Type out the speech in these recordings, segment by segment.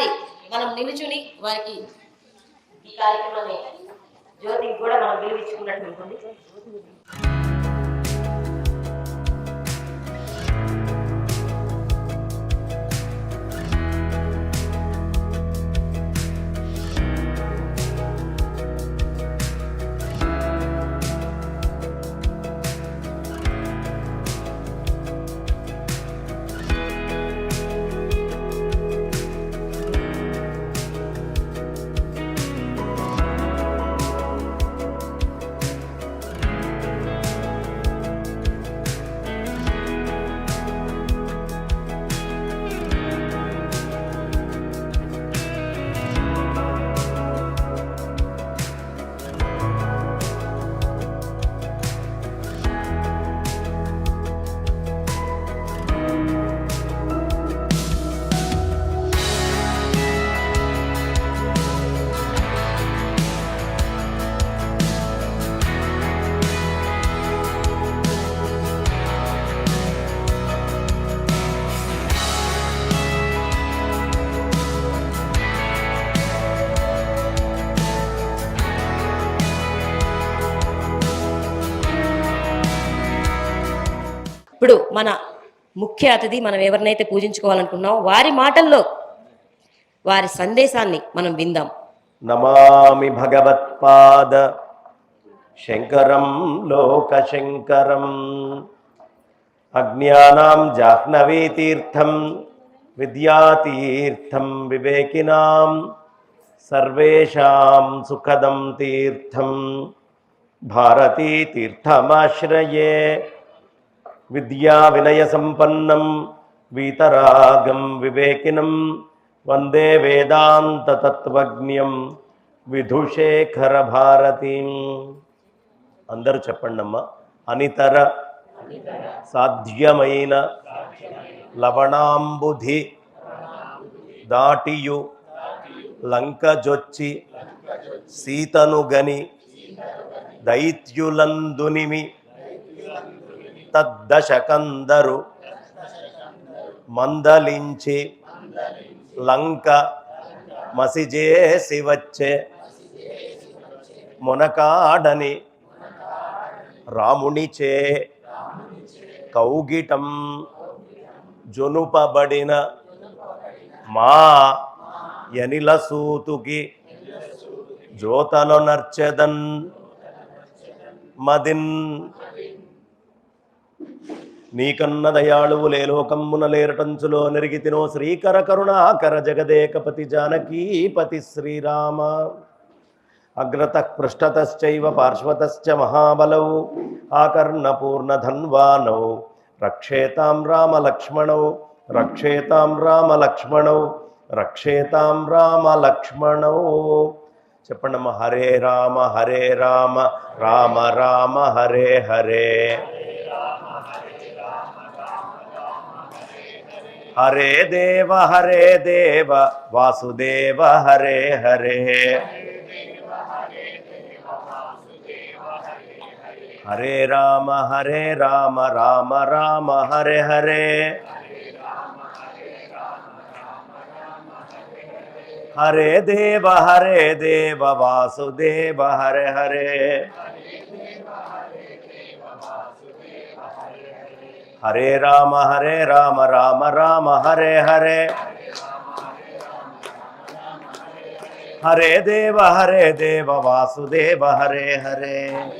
ఒక్కసారి మనం నిలుచుని వారికి ఈ కార్యక్రమాన్ని జ్యోతికి కూడా మనం విలువించుకున్నట్టు ఉంటుంది. ఇప్పుడు మన ముఖ్య అతిథి మనం ఎవరినైతే పూజించుకోవాలనుకున్నామో వారి మాటల్లో వారి సందేశాన్ని మనం విందాం. నమామి భగవత్పాద శంకరం లోక శంకరం అజ్ఞానం జాహ్నవీ తీర్థం విద్యాతీర్థం వివేకినాం సర్వేషాం సుఖదం తీర్థం భారతీ తీర్థమాశ్రయే విద్యా వినయ సంపన్నం వీతరాగం వివేకినం వందే వేదాంత తత్వజ్ఞం విధుశేఖర భారతి అందరూ చెప్పండమ్మా. అనితర సాధ్యమైన లవణాంబుధి దాటియు లంకజొచ్చి సీతను గని దైత్యులందునిమి తద్దశకందరు మందలించి లంక మసిజేసి వచ్చే మునకాడని రామునిచే కౌగిటం జొనుపబడిన మా ఎనిల సూతుకి జ్యోతలో నర్చెదన్ మదిన్ నీకన్న దయాళువు లేలోకమ్మున లేరటంచులో నెరిగి తినో శ్రీకర కరుణాకర జగదేకపతి జానకీపతి శ్రీరామ. అగ్రత పృష్ఠతశ్చైవ పార్శ్వతశ్చ మహాబలౌ ఆకర్ణపూర్ణధన్వానౌ రక్షేతాం రామలక్ష్మణౌ రక్షేతాం రామలక్ష్మణౌ రక్షేతాం రామలక్ష్మణౌ. చెప్పండమ్మ హరే రామ హరే రామ రామ రామ హరే హరే. హరే దేవ హరే దేవ వాసుదేవ హరే హరే హరే రామ హరే రామ రామ రామ హరే హరే హరే దేవ హరే దేవ వాసుదేవ హరే హరే హరే రామ హరే రామ రామ రామ హరే హరే. హరే దేవ హరే దేవ వాసుదేవ హరే హరే.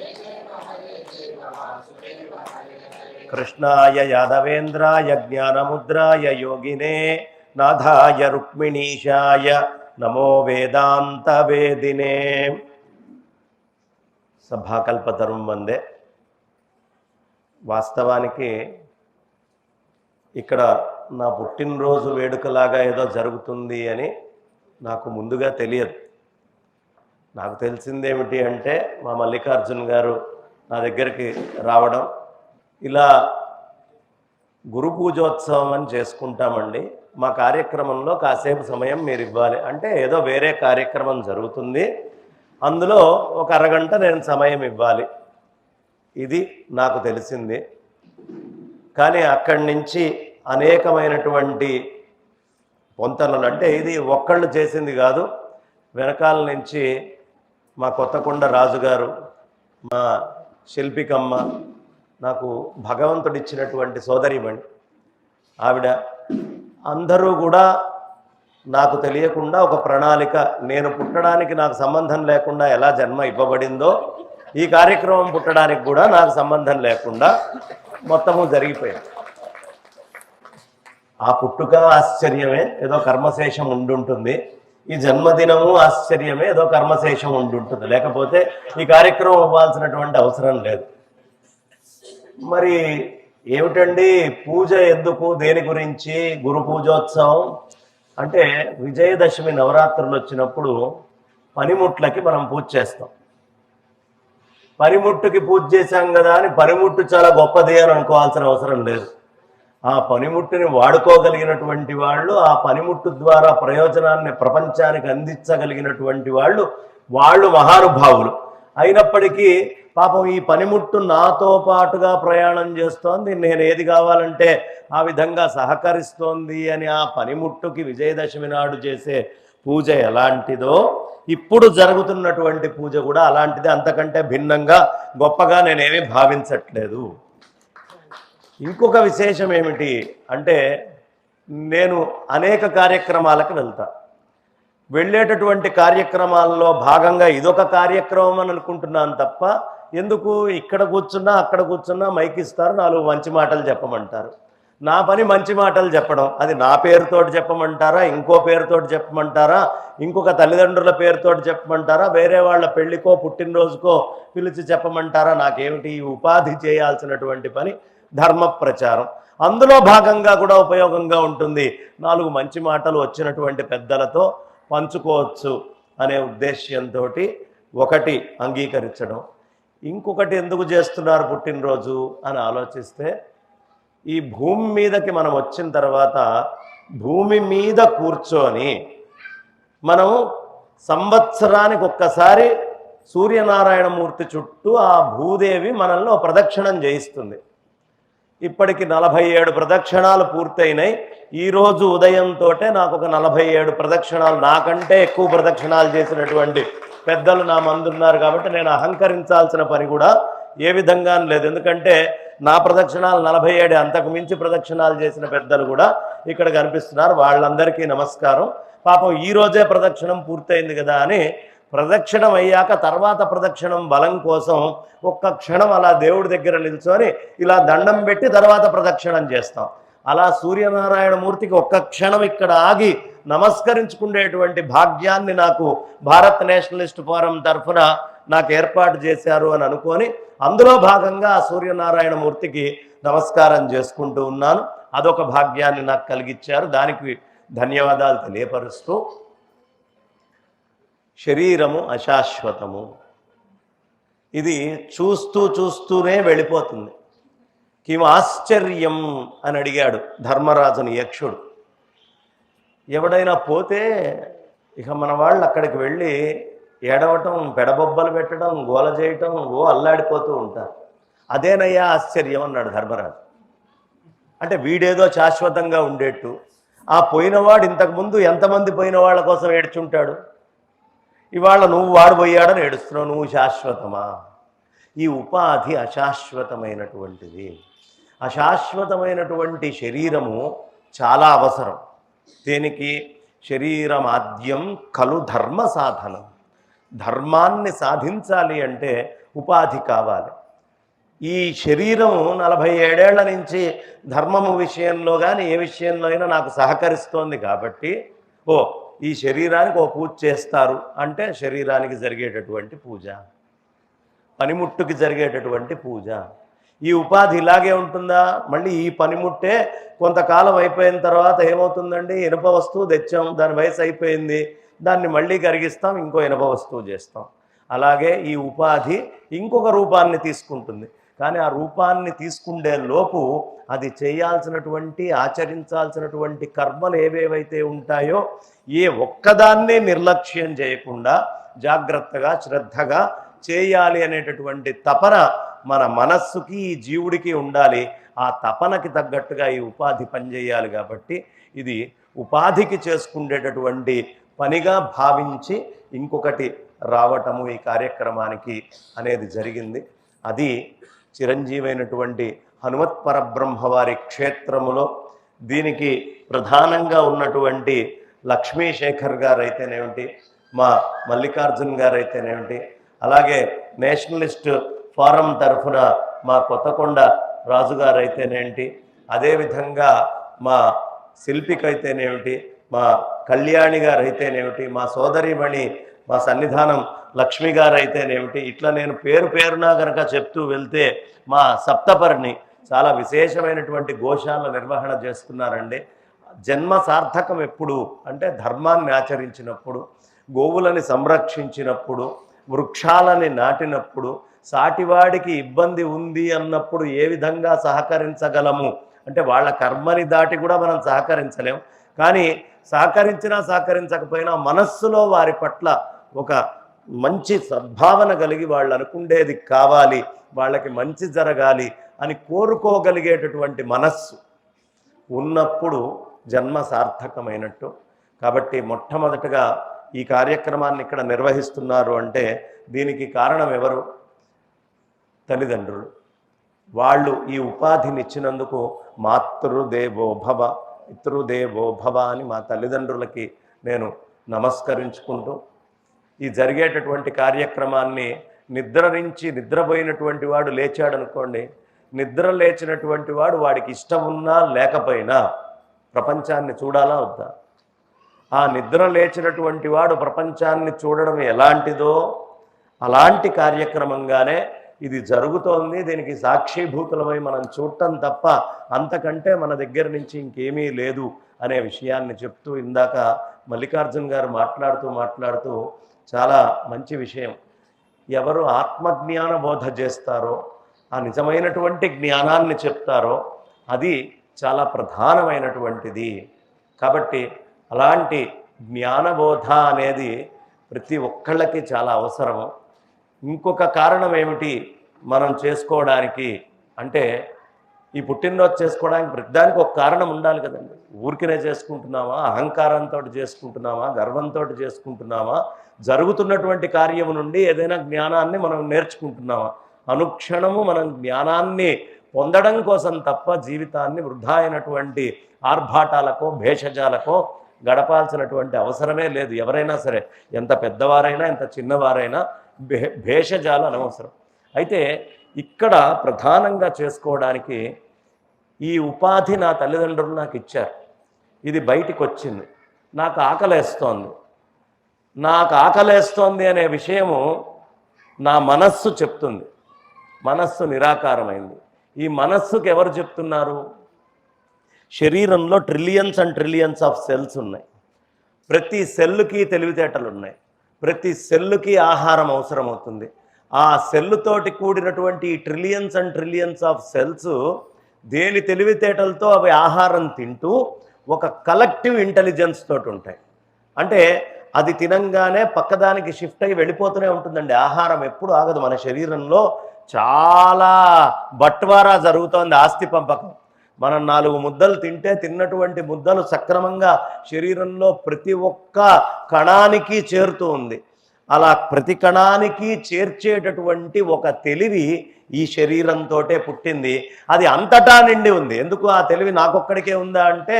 కృష్ణాయ యాదవేంద్రాయ జ్ఞానముద్రాయ యోగినే నాథాయ రుక్మిణీశాయ నమో వేదాంత వేదినే. సభాకల్పతరం వందే. వాస్తవానికి ఇక్కడ నా పుట్టినరోజు వేడుకలాగా ఏదో జరుగుతుంది అని నాకు ముందుగా తెలియదు. నాకు తెలిసిందేమిటి అంటే మా మల్లికార్జున్ గారు నా దగ్గరికి రావడం. ఇలా గురు పూజోత్సవం అని చేసుకుంటామండి. మా కార్యక్రమంలో కాసేపు సమయం మీరు ఇవ్వాలి. అంటే ఏదో వేరే కార్యక్రమం జరుగుతుంది. అందులో ఒక అరగంట నేను సమయం ఇవ్వాలి. ఇది నాకు తెలిసింది. కానీ అక్కడి నుంచి అనేకమైనటువంటి పొంతనలు అంటే ఇది ఒక్కళ్ళు చేసింది కాదు. వెనకాల నుంచి మా కొత్తకొండ రాజుగారు మా శిల్పికమ్మ నాకు భగవంతుడిచ్చినటువంటి సోదరిమణి ఆవిడ అందరూ కూడా నాకు తెలియకుండా ఒక ప్రణాళిక నేను పుట్టడానికి నాకు సంబంధం లేకుండా ఎలా జన్మ ఇవ్వబడిందో ఈ కార్యక్రమం పుట్టడానికి కూడా నాకు సంబంధం లేకుండా మొత్తము జరిగిపోయింది. ఆ పుట్టుక ఆశ్చర్యమే ఏదో కర్మశేషం ఉండుంటుంది. ఈ జన్మదినము ఆశ్చర్యమే ఏదో కర్మశేషం ఉండుంటుంది. లేకపోతే ఈ కార్యక్రమం అవ్వాల్సినటువంటి అవసరం లేదు. మరి ఏమిటండి పూజ ఎందుకు దేని గురించి గురు పూజోత్సవం? అంటే విజయదశమి నవరాత్రులు వచ్చినప్పుడు పనిముట్లకి మనం పూజ చేస్తాం. పనిముట్టుకి పూజ చేశాం కదా అని పనిముట్టు చాలా గొప్పది అని అనుకోవాల్సిన అవసరం లేదు. ఆ పనిముట్టుని వాడుకోగలిగినటువంటి వాళ్ళు ఆ పనిముట్టు ద్వారా ప్రయోజనాన్ని ప్రపంచానికి అందించగలిగినటువంటి వాళ్ళు వాళ్ళు మహానుభావులు. అయినప్పటికీ పాపం ఈ పనిముట్టు నాతో పాటుగా ప్రయాణం చేస్తోంది. నేను ఏది కావాలంటే ఆ విధంగా సహకరిస్తోంది అని ఆ పనిముట్టుకి విజయదశమి నాడు చేసే పూజ ఎలాంటిదో ఇప్పుడు జరుగుతున్నటువంటి పూజ కూడా అలాంటిది అంతకంటే భిన్నంగా గొప్పగా నేనేమీ భావించట్లేదు. ఇంకొక విశేషం ఏమిటి అంటే నేను అనేక కార్యక్రమాలకు వెళ్తా. వెళ్ళేటటువంటి కార్యక్రమాల్లో భాగంగా ఇదొక కార్యక్రమం అని అనుకుంటున్నాను తప్ప ఎందుకు? ఇక్కడ కూర్చున్నా అక్కడ కూర్చున్నా మైక్ ఇస్తారు నాలుగు మంచి మాటలు చెప్పమంటారు. నా పని మంచి మాటలు చెప్పడం. అది నా పేరుతోటి చెప్పమంటారా? ఇంకో పేరుతోటి చెప్పమంటారా? ఇంకొక తల్లిదండ్రుల పేరుతోటి చెప్పమంటారా? వేరే వాళ్ళ పెళ్ళికో పుట్టినరోజుకో పిలిచి చెప్పమంటారా? నాకేమిటి ఉపాధి చేయాల్సినటువంటి పని? ధర్మ ప్రచారం. అందులో భాగంగా కూడా ఉపయోగంగా ఉంటుంది నాలుగు మంచి మాటలు వచ్చినటువంటి పెద్దలతో పంచుకోవచ్చు అనే ఉద్దేశ్యంతో ఒకటి అంగీకరించడం. ఇంకొకటి ఎందుకు చేస్తున్నారు పుట్టినరోజు అని ఆలోచిస్తే ఈ భూమి మీదకి మనం వచ్చిన తర్వాత భూమి మీద కూర్చొని మనం సంవత్సరానికి ఒక్కసారి సూర్యనారాయణమూర్తి చుట్టూ ఆ భూదేవి మనల్ని ప్రదక్షిణం చేయిస్తుంది. ఇప్పటికి నలభై ఏడు ప్రదక్షిణాలు పూర్తయినాయి. ఈరోజు ఉదయంతో నాకు ఒక నలభై ఏడు ప్రదక్షిణాలు నాకంటే ఎక్కువ ప్రదక్షిణాలు చేసినటువంటి పెద్దలు నా మందున్నారు కాబట్టి నేను అహంకరించాల్సిన పని కూడా ఏ విధంగా లేదు. ఎందుకంటే నా ప్రదక్షిణాలు నలభై ఏడు అంతకు మించి ప్రదక్షిణాలు చేసిన పెద్దలు కూడా ఇక్కడ కనిపిస్తున్నారు. వాళ్ళందరికీ నమస్కారం. పాపం ఈ రోజే ప్రదక్షిణం పూర్తయింది కదా అని ప్రదక్షిణం అయ్యాక తర్వాత ప్రదక్షిణం బలం కోసం ఒక్క క్షణం అలా దేవుడి దగ్గర నిల్చొని ఇలా దండం పెట్టి తర్వాత ప్రదక్షిణం చేస్తాం. అలా సూర్యనారాయణ మూర్తికి ఒక్క క్షణం ఇక్కడ ఆగి నమస్కరించుకునేటువంటి భాగ్యాన్ని నాకు భారత్ నేషనలిస్ట్ ఫోరం తరఫున నాకు ఏర్పాటు చేశారు అని అనుకొని అందులో భాగంగా ఆ సూర్యనారాయణ మూర్తికి నమస్కారం చేసుకుంటూ ఉన్నాను. అదొక భాగ్యాన్ని నాకు కలిగించారు దానికి ధన్యవాదాలు తెలియపరుస్తూ శరీరము అశాశ్వతము. ఇది చూస్తూ చూస్తూనే వెళ్ళిపోతుంది. కిం ఆశ్చర్యం అని అడిగాడు ధర్మరాజుని యక్షుడు. ఎవడైనా పోతే ఇక మన వాళ్ళు అక్కడికి వెళ్ళి ఏడవటం పెడబొబ్బలు పెట్టడం గోల చేయటం ఓ అల్లాడిపోతూ ఉంటారు. అదేనయ్యా ఆశ్చర్యం అన్నాడు ధర్మరాజు. అంటే వీడేదో శాశ్వతంగా ఉండేట్టు. ఆ పోయినవాడు ఇంతకుముందు ఎంతమంది పోయిన వాళ్ళ కోసం ఏడ్చుంటాడు? ఇవాళ నువ్వు వాడు పోయాడని ఏడుస్తున్నావు నువ్వు శాశ్వతమా? ఈ ఉపాధి అశాశ్వతమైనటువంటిది. అశాశ్వతమైనటువంటి శరీరము చాలా అవసరం. దేనికి? శరీరమాద్యం కలు ధర్మ సాధనం ధర్మాన్ని సాధించాలి అంటే ఉపాధి కావాలి. ఈ శరీరం నలభై ఏడేళ్ళ నుంచి ధర్మము విషయంలో కానీ ఏ విషయంలో అయినా నాకు సహకరిస్తోంది కాబట్టి ఓ ఈ శరీరానికి ఓ పూజ చేస్తారు అంటే శరీరానికి జరిగేటటువంటి పూజ. పనిముట్టుకి జరిగేటటువంటి పూజ. ఈ ఉపాధి ఇలాగే ఉంటుందా? మళ్ళీ ఈ పనిముట్టే కొంతకాలం అయిపోయిన తర్వాత ఏమవుతుందండి? ఇనుప వస్తువు తెచ్చాం దాని వయసు అయిపోయింది దాన్ని మళ్ళీ కరిగిస్తాం ఇంకో ఇనుప వస్తువు చేస్తాం. అలాగే ఈ ఉపాధి ఇంకొక రూపాన్ని తీసుకుంటుంది. కానీ ఆ రూపాన్ని తీసుకుండే లోపు అది చేయాల్సినటువంటి ఆచరించాల్సినటువంటి కర్మలు ఏవేవైతే ఉంటాయో ఏ ఒక్కదాన్నే నిర్లక్ష్యం చేయకుండా జాగ్రత్తగా శ్రద్ధగా చేయాలి అనేటటువంటి తపన మన మనస్సుకి ఈ జీవుడికి ఉండాలి. ఆ తపనకి తగ్గట్టుగా ఈ ఉపాధి పనిచేయాలి కాబట్టి ఇది ఉపాధికి చేసుకునేటటువంటి పనిగా భావించి ఇంకొకటి రావటము ఈ కార్యక్రమానికి అనేది జరిగింది. అది చిరంజీవైనటువంటి హనుమత్ పరబ్రహ్మ వారి క్షేత్రములో దీనికి ప్రధానంగా ఉన్నటువంటి లక్ష్మీశేఖర్ గారు అయితేనేమిటి మా మల్లికార్జున్ గారు అయితేనేమిటి అలాగే నేషనలిస్ట్ ఫారం తరఫున మా కొత్తకొండ రాజుగారు అయితేనేంటి అదేవిధంగా మా శిల్పికైతేనేమిటి? మా కళ్యాణి గారు అయితేనేమిటి మా సోదరిమణి మా సన్నిధానం లక్ష్మి గారు అయితేనేమిటి ఇట్లా నేను పేరు పేరున గనక చెప్తూ వెళ్తే మా సప్తపర్ణి చాలా విశేషమైనటువంటి గోశాల నిర్వహణ చేస్తున్నారండి. జన్మ సార్థకం ఎప్పుడు? అంటే ధర్మాన్ని ఆచరించినప్పుడు గోవులని సంరక్షించినప్పుడు వృక్షాలని నాటినప్పుడు సాటివాడికి ఇబ్బంది ఉంది అన్నప్పుడు ఏ విధంగా సహకరించగలము? అంటే వాళ్ళ కర్మని దాటి కూడా మనం సహకరించలేం. కానీ సహకరించినా సహకరించకపోయినా మనస్సులో వారి పట్ల ఒక మంచి సద్భావన కలిగి వాళ్ళు అనుకుండేది కావాలి వాళ్ళకి మంచి జరగాలి అని కోరుకోగలిగేటటువంటి మనస్సు ఉన్నప్పుడు జన్మ సార్థకమైనట్టు. కాబట్టి మొట్టమొదటగా ఈ కార్యక్రమాన్ని ఇక్కడ నిర్వహిస్తున్నారు అంటే దీనికి కారణం ఎవరు? తల్లిదండ్రులు. వాళ్ళు ఈ ఉపాధిని ఇచ్చినందుకు మాతృదేవో భవ పితృదేవో భవ అని మా తల్లిదండ్రులకి నేను నమస్కరించుకుంటూ ఈ జరిగేటటువంటి కార్యక్రమాన్ని నిద్ర నుంచి నిద్రపోయినటువంటి వాడు లేచాడనుకోండి నిద్ర లేచినటువంటి వాడు వాడికి ఇష్టం ఉన్నా లేకపోయినా ప్రపంచాన్ని చూడాలా వద్దా? ఆ నిద్ర లేచినటువంటి వాడు ప్రపంచాన్ని చూడడం ఎలాంటిదో అలాంటి కార్యక్రమంగానే ఇది జరుగుతోంది దీనికి సాక్షిభూతులమై మనం చూడటం తప్ప అంతకంటే మన దగ్గర నుంచి ఇంకేమీ లేదు అనే విషయాన్ని చెప్తూ ఇందాక మల్లికార్జున్ గారు మాట్లాడుతూ మాట్లాడుతూ చాలా మంచి విషయం. ఎవరు ఆత్మజ్ఞాన బోధ చేస్తారో ఆ నిజమైనటువంటి జ్ఞానాన్ని చెప్తారో అది చాలా ప్రధానమైనటువంటిది. కాబట్టి అలాంటి జ్ఞానబోధ అనేది ప్రతి ఒక్కళ్ళకి చాలా అవసరము. ఇంకొక కారణం ఏమిటి మనం చేసుకోవడానికి? అంటే ఈ పుట్టినరోజు చేసుకోవడానికి ప్రతిదానికి ఒక కారణం ఉండాలి కదండి. ఊరికినే చేసుకుంటున్నామా? అహంకారంతో చేసుకుంటున్నామా? గర్వంతో చేసుకుంటున్నామా? జరుగుతున్నటువంటి కార్యము నుండి ఏదైనా జ్ఞానాన్ని మనం నేర్చుకుంటున్నామా? అనుక్షణము మనం జ్ఞానాన్ని పొందడం కోసం తప్ప జీవితాన్ని వృధా అయినటువంటి ఆర్భాటాలకో భేషజాలకో గడపాల్సినటువంటి అవసరమే లేదు. ఎవరైనా సరే ఎంత పెద్దవారైనా ఎంత చిన్నవారైనా భే భేషజాలు అనవసరం. అయితే ఇక్కడ ప్రధానంగా చేసుకోవడానికి ఈ ఉపాధి నా తల్లిదండ్రులు నాకు ఇచ్చారు. ఇది బయటికి వచ్చింది నాకు ఆకలేస్తోంది. నాకు ఆకలేస్తోంది అనే విషయము నా మనస్సు చెప్తుంది. మనస్సు నిరాకారమైంది. ఈ మనస్సుకి ఎవరు చెప్తున్నారు? శరీరంలో trillions and trillions of cells ఉన్నాయి. ప్రతి సెల్కి తెలివితేటలు ఉన్నాయి ప్రతి సెల్లుకి ఆహారం అవసరం అవుతుంది ఆ సెల్లుతోటి కూడినటువంటి trillions and trillions of cells దేని తెలివితేటలతో అవి ఆహారం తింటూ ఒక కలెక్టివ్ ఇంటెలిజెన్స్ తోటి ఉంటాయి. అంటే అది తినంగానే పక్కదానికి షిఫ్ట్ అయ్యి వెళ్ళిపోతూనే ఉంటుందండి. ఆహారం ఎప్పుడు ఆగదు. మన శరీరంలో చాలా బట్వారా జరుగుతోంది ఆస్తి పంపకం. మనం నాలుగు ముద్దలు తింటే తిన్నటువంటి ముద్దలు సక్రమంగా శరీరంలో ప్రతి ఒక్క కణానికి చేరుతూ ఉంది. అలా ప్రతి కణానికి చేర్చేటటువంటి ఒక తెలివి ఈ శరీరంతోటే పుట్టింది. అది అంతటా నిండి ఉంది. ఎందుకు ఆ తెలివి నాకొక్కడికే ఉందా అంటే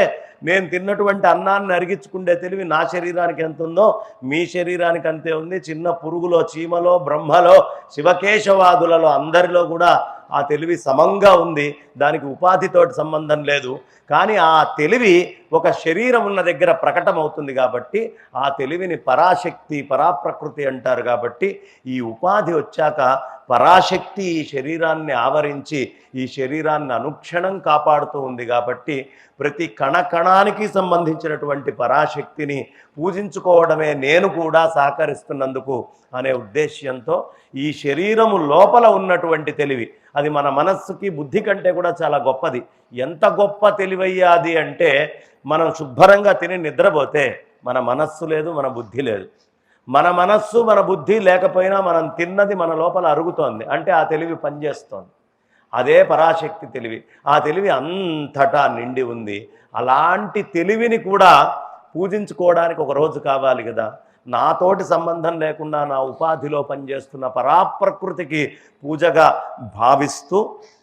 నేను తిన్నటువంటి అన్నాన్ని అరిగించుకుండే తెలివి నా శరీరానికి ఎంత ఉందో మీ శరీరానికి అంతే ఉంది. చిన్న పురుగులో చీమలో బ్రహ్మలో శివకేశవాదులలో అందరిలో కూడా ఆ తెలివి సమంగా ఉంది దానికి ఉపాధితోటి సంబంధం లేదు. కానీ ఆ తెలివి ఒక శరీరం ఉన్న దగ్గర ప్రకటమవుతుంది కాబట్టి ఆ తెలివిని పరాశక్తి పరాప్రకృతి అంటారు కాబట్టి ఈ ఉపాధి వచ్చాక పరాశక్తి ఈ శరీరాన్ని ఆవరించి ఈ శరీరాన్ని అనుక్షణం కాపాడుతూ ఉంది కాబట్టి ప్రతి కణ కణానికి సంబంధించినటువంటి పరాశక్తిని పూజించుకోవడమే నేను కూడా సహకరిస్తున్నందుకు అనే ఉద్దేశ్యంతో ఈ శరీరము లోపల ఉన్నటువంటి తెలివి అది మన మనస్సుకి బుద్ధి కంటే కూడా చాలా గొప్పది. ఎంత గొప్ప తెలివయ్యాది అంటే మనం శుభ్రంగా తిని నిద్రపోతే మన మనస్సు లేదు మన బుద్ధి లేదు. మన మనస్సు మన బుద్ధి లేకపోయినా మనం తిన్నది మన లోపల అరుగుతోంది అంటే ఆ తెలివి పనిచేస్తోంది. అదే పరాశక్తి తెలివి. ఆ తెలివి అంతటా నిండి ఉంది. అలాంటి తెలివిని కూడా పూజించుకోవడానికి ఒక రోజు కావాలి కదా. నాతోటి సంబంధం లేకుండా నా ఉపాధిలో పనిచేస్తున్న పరాప్రకృతికి పూజగా భావిస్తూ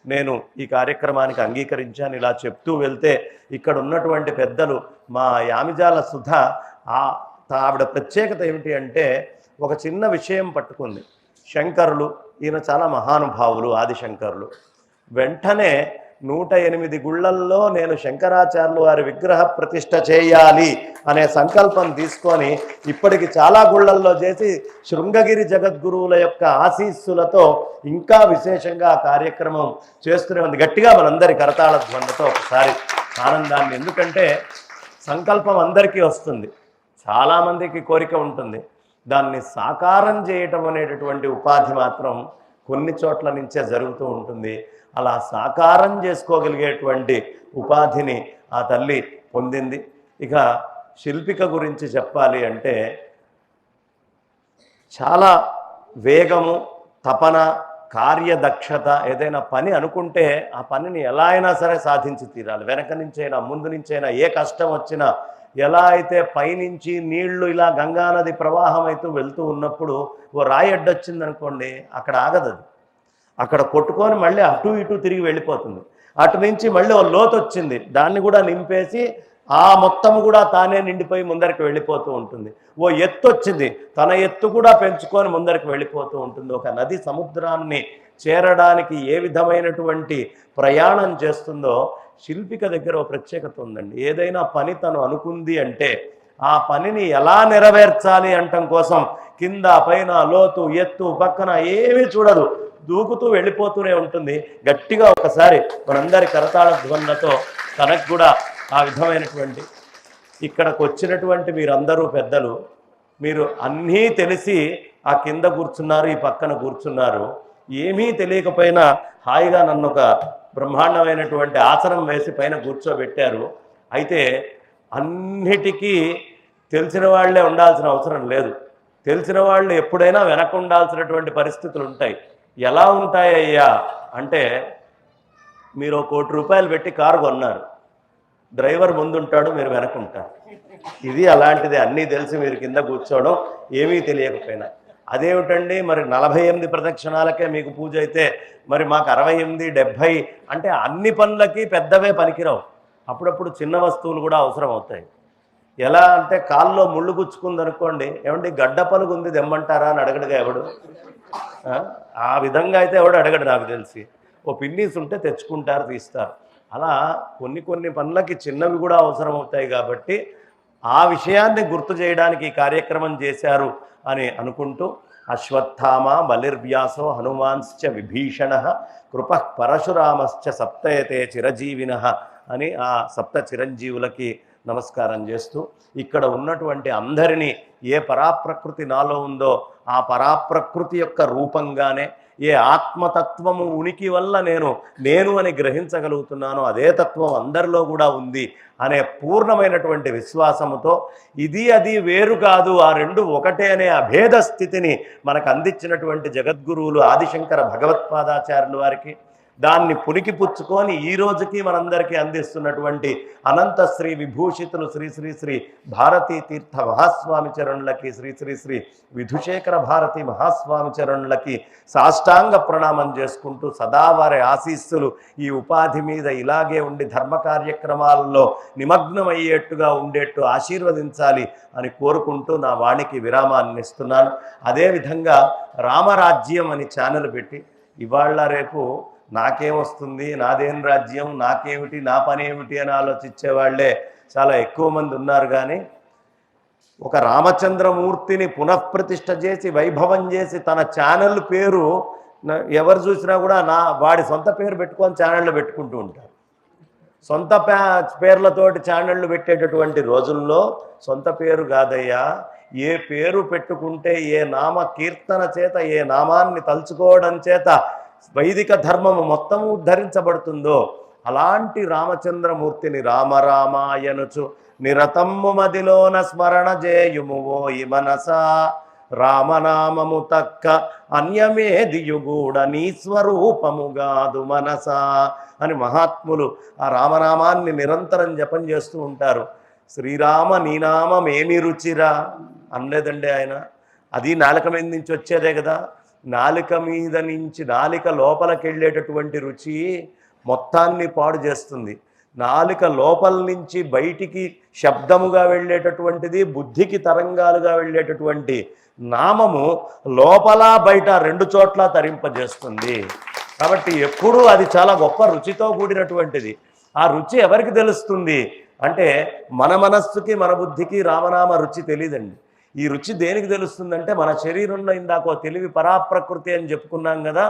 నేను ఈ కార్యక్రమానికి అంగీకరించాను. ఇలా చెప్తూ వెళ్తే ఇక్కడ ఉన్నటువంటి పెద్దలు మా యామిజాల సుధ ఆ ఆవిడ ప్రత్యేకత ఏమిటి అంటే ఒక చిన్న విషయం పట్టుకుంది. శంకరులు ఈయన చాలా మహానుభావులు ఆదిశంకరులు. వెంటనే నూట ఎనిమిది గుళ్ళల్లో నేను శంకరాచార్యులు వారి విగ్రహ ప్రతిష్ట చేయాలి అనే సంకల్పం తీసుకొని ఇప్పటికి చాలా గుళ్ళల్లో చేసి శృంగగిరి జగద్గురువుల యొక్క ఆశీస్సులతో ఇంకా విశేషంగా ఆ కార్యక్రమం చేస్తూనే ఉంది. గట్టిగా మనందరి కరతాళ ధ్వనితో ఒకసారి ఆనందాన్ని. ఎందుకంటే సంకల్పం అందరికీ వస్తుంది. చాలామందికి కోరిక ఉంటుంది. దాన్ని సాకారం చేయటం అనేటటువంటి ఉపాధి మాత్రం కొన్ని చోట్ల నుంచే జరుగుతూ ఉంటుంది. అలా సాకారం చేసుకోగలిగేటువంటి ఉపాధిని ఆ తల్లి పొందింది. ఇక శిల్పిక గురించి చెప్పాలి అంటే చాలా వేగము తపన కార్యదక్షత ఏదైనా పని అనుకుంటే ఆ పనిని ఎలా అయినా సరే సాధించి తీరాలి. వెనక నుంచైనా ముందు నుంచైనా ఏ కష్టం వచ్చినా ఎలా అయితే పైనుంచి నీళ్ళు ఇలా గంగానది ప్రవాహం అయితే వెళ్తూ ఉన్నప్పుడు ఓ రాయి అడ్డొచ్చింది అనుకోండి అక్కడ ఆగదు అక్కడ కొట్టుకొని మళ్ళీ అటు ఇటు తిరిగి వెళ్ళిపోతుంది. అటు నుంచి మళ్ళీ ఓ లోతు వచ్చింది. దాన్ని కూడా నింపేసి ఆ మొత్తం కూడా తానే నిండిపోయి ముందరికి వెళ్ళిపోతూ ఉంటుంది. ఓ ఎత్తు వచ్చింది. తన ఎత్తు కూడా పెంచుకొని ముందరికి వెళ్ళిపోతూ ఉంటుంది. ఒక నది సముద్రాన్ని చేరడానికి ఏ విధమైనటువంటి ప్రయాణం చేస్తుందో శిల్పిక దగ్గర ఒక ప్రత్యేకత ఉందండి. ఏదైనా పని తను అనుకుంది అంటే ఆ పనిని ఎలా నెరవేర్చాలి అంటం కోసం కింద పైన లోతు ఎత్తు పక్కన ఏమీ చూడదు. దూకుతూ వెళ్ళిపోతూనే ఉంటుంది. గట్టిగా ఒకసారి మనందరి కరతాళ ధ్వనులతో తనకు కూడా ఆ విధమైనటువంటి ఇక్కడికి వచ్చినటువంటి మీరందరూ పెద్దలు మీరు అన్నీ తెలిసి ఆ కింద కూర్చున్నారు ఈ పక్కన కూర్చున్నారు. ఏమీ తెలియకపోయినా హాయిగా నన్ను ఒక బ్రహ్మాండమైనటువంటి ఆసనం వేసి పైన కూర్చోబెట్టారు. అయితే అన్నిటికీ తెలిసిన వాళ్ళే ఉండాల్సిన అవసరం లేదు. తెలిసిన వాళ్ళు ఎప్పుడైనా వెనక ఉండాల్సినటువంటి పరిస్థితులు ఉంటాయి. ఎలా ఉంటాయ్యా అంటే మీరు కోటి రూపాయలు పెట్టి కారు కొన్నారు. డ్రైవర్ ముందుంటాడు మీరు వెనకుంటారు. ఇది అలాంటిది అన్నీ తెలిసి మీరు కింద కూర్చోవడం ఏమీ తెలియకపోయినా. అదేమిటండి? మరి నలభై ఎనిమిది ప్రదక్షిణాలకే మీకు పూజ అయితే మరి మాకు అరవై ఎనిమిది డెబ్భై అంటే అన్ని పనులకి పెద్దవే పనికిరావు. అప్పుడప్పుడు చిన్న వస్తువులు కూడా అవసరం అవుతాయి ఎలా అంటే కాల్లో ముళ్ళు గుచ్చుకుంది అనుకోండి ఏమండి గడ్డ పలుగు ఉంది తెమ్మంటారా అని అడగడుగా ఎవడు? ఆ? విధంగా అయితే ఎవడు అడగడు నాకు తెలిసి ఓ పిన్నీస్ ఉంటే తెచ్చుకుంటారు తీస్తారు అలా కొన్ని కొన్ని పనులకి చిన్నవి కూడా అవసరం అవుతాయి కాబట్టి ఆ విషయాన్ని గుర్తు చేయడానికి ఈ కార్యక్రమం చేశారు అని అనుకుంటూ అశ్వత్థామ బలిర్వ్యాసో హనుమాన్శ్చ విభీషణ కృప పరశురామశ్చ సప్తయతే చిరజీవిన అని ఆ సప్త చిరంజీవులకి నమస్కారం చేస్తూ ఇక్కడ ఉన్నటువంటి అందరినీ ఏ పరాప్రకృతి నాలో ఉందో ఆ పరాప్రకృతి యొక్క రూపంగానే ఏ ఆత్మతత్వము ఉనికి వల్ల నేను నేను అని గ్రహించగలుగుతున్నానో అదే తత్వం అందరిలో కూడా ఉంది అనే పూర్ణమైనటువంటి విశ్వాసముతో ఇది అది వేరు కాదు ఆ రెండు ఒకటే అనే అభేద స్థితిని మనకు అందించినటువంటి జగద్గురువులు ఆదిశంకర భగవత్పాదాచార్యుల వారికి దాన్ని పునికి పుచ్చుకొని ఈ రోజుకి మనందరికీ అందిస్తున్నటువంటి అనంత శ్రీ విభూషితులు శ్రీ శ్రీ శ్రీ భారతీ తీర్థ మహాస్వామి చరణులకి శ్రీ శ్రీ శ్రీ విధుశేఖర భారతి మహాస్వామి చరణులకి సాష్టాంగ ప్రణామం చేసుకుంటూ సదా వారి ఆశీస్సులు ఈ ఉపాధి మీద ఇలాగే ఉండి ధర్మ కార్యక్రమాలలో నిమగ్నమయ్యేట్టుగా ఉండేట్టు ఆశీర్వదించాలి అని కోరుకుంటూ నా వాణికి విరామాన్ని ఇస్తున్నాను. అదేవిధంగా రామరాజ్యం అని ఛానల్ పెట్టి ఇవాళ రేపు నాకేమొస్తుంది నాదేం రాజ్యం నాకేమిటి నా పని ఏమిటి అని ఆలోచించే వాళ్ళే చాలా ఎక్కువ మంది ఉన్నారు కానీ ఒక రామచంద్రమూర్తిని పునఃప్రతిష్ఠ చేసి వైభవం చేసి తన ఛానల్ పేరు ఎవరు చూసినా కూడా నా వాడి సొంత పేరు పెట్టుకొని ఛానళ్ళు పెట్టుకుంటూ ఉంటారు. సొంత పేర్లతోటి ఛానళ్ళు పెట్టేటటువంటి రోజుల్లో సొంత పేరు కాదయ్యా ఏ పేరు పెట్టుకుంటే ఏ నామ కీర్తన చేత ఏ నామాన్ని తలుచుకోవడం చేత వైదిక ధర్మము మొత్తం ఉద్ధరించబడుతుందో అలాంటి రామచంద్రమూర్తిని రామరామాయనుచు నిరతమ్ము మదిలోన స్మరణ చేయుము ఓయి మనసా. రామనామము తక్క అన్యమేదియుగూడ నీ స్వరూపముగాదు మనసా అని మహాత్ములు ఆ రామనామాన్ని నిరంతరం జపం చేస్తూ ఉంటారు. శ్రీరామ నీ నామమేమి రుచిరా? అనలేదండి ఆయన. అది నాలుక మీద నుంచి వచ్చేదే కదా. నాలుక మీద నుంచి నాలుక లోపలికెళ్ళేటటువంటి రుచి మొత్తాన్ని పాడు చేస్తుంది. నాలుక లోపల నుంచి బయటికి శబ్దముగా వెళ్ళేటటువంటిది బుద్ధికి తరంగాలుగా వెళ్ళేటటువంటి నామము లోపల బయట రెండు చోట్ల తరింపజేస్తుంది. కాబట్టి ఎప్పుడూ అది చాలా గొప్ప రుచితో కూడినటువంటిది. ఆ రుచి ఎవరికి తెలుస్తుంది? అంటే మన మనస్సుకి మన బుద్ధికి రామనామ రుచి తెలియదండి ఈ రుచి దేనికి తెలుస్తుందంటే మన శరీరంలో ఇందాకో తెలివి పరాప్రకృతి అని చెప్పుకున్నాం కదా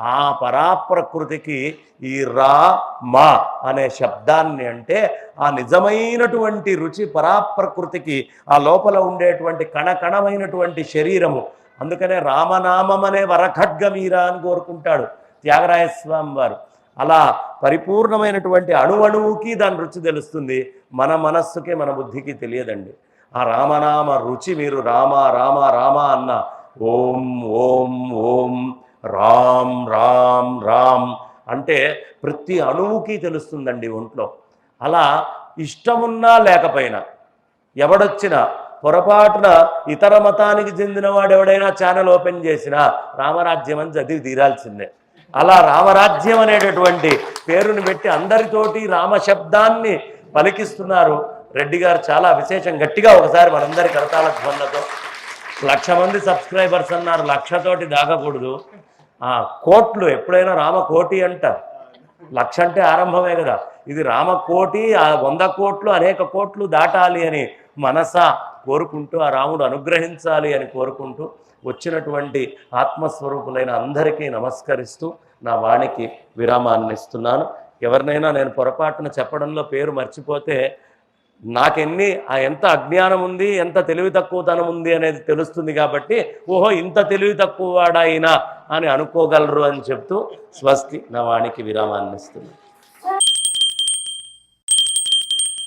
ఆ పరాప్రకృతికి ఈ రా మా అనే శబ్దాన్ని అంటే ఆ నిజమైనటువంటి రుచి పరాప్రకృతికి ఆ లోపల ఉండేటువంటి కణకణమైనటువంటి శరీరము. అందుకనే రామనామం అనే వరఖడ్గమీరా అని కోరుకుంటాడు త్యాగరాయ స్వామి వారు. అలా పరిపూర్ణమైనటువంటి అణువణువుకి దాని రుచి తెలుస్తుంది. మన మనస్సుకి మన బుద్ధికి తెలియదండి. ఆ రామనామ రుచి మీరు రామ రామ రామ అన్న ఓం ఓం ఓం రామ్ రామ్ రామ్ అంటే ప్రతి అణువుకి తెలుస్తుందండి ఒంట్లో. అలా ఇష్టమున్నా లేకపోయినా ఎవడొచ్చినా పొరపాటున ఇతర మతానికి చెందిన వాడు ఎవడైనా ఛానల్ ఓపెన్ చేసినా రామరాజ్యం అని చదివి తీరాల్సిందే. అలా రామరాజ్యం అనేటటువంటి పేరుని పెట్టి అందరితోటి రామశబ్దాన్ని పలికిస్తున్నారు. రెడ్డి గారు చాలా విశేషం. గట్టిగా ఒకసారి మనందరి కరతాల ధ్వన్నతో లక్ష మంది సబ్స్క్రైబర్స్ అన్నారు. లక్షతోటి దాగకూడదు. ఆ కోట్లు ఎప్పుడైనా రామ కోటి అంట. లక్ష అంటే ఆరంభమే కదా. ఇది రామకోటి ఆ వంద కోట్లు అనేక కోట్లు దాటాలి అని మనస కోరుకుంటూ ఆ రాముడు అనుగ్రహించాలి అని కోరుకుంటూ వచ్చినటువంటి ఆత్మస్వరూపులైన అందరికీ నమస్కరిస్తూ నా వాణికి విరామాన్ని ఇస్తున్నాను ఎవరినైనా నేను పొరపాటున చెప్పడంలో పేరు మర్చిపోతే నాకెన్ని ఆ ఎంత అజ్ఞానం ఉంది ఎంత తెలివి తక్కువతనం ఉంది అనేది తెలుస్తుంది కాబట్టి ఓహో ఇంత తెలివి తక్కువ వాడాయినా అని అనుకోగలరు అని చెప్తూ స్వస్తి నా వాణికి విరామాన్ని ఇస్తున్నాను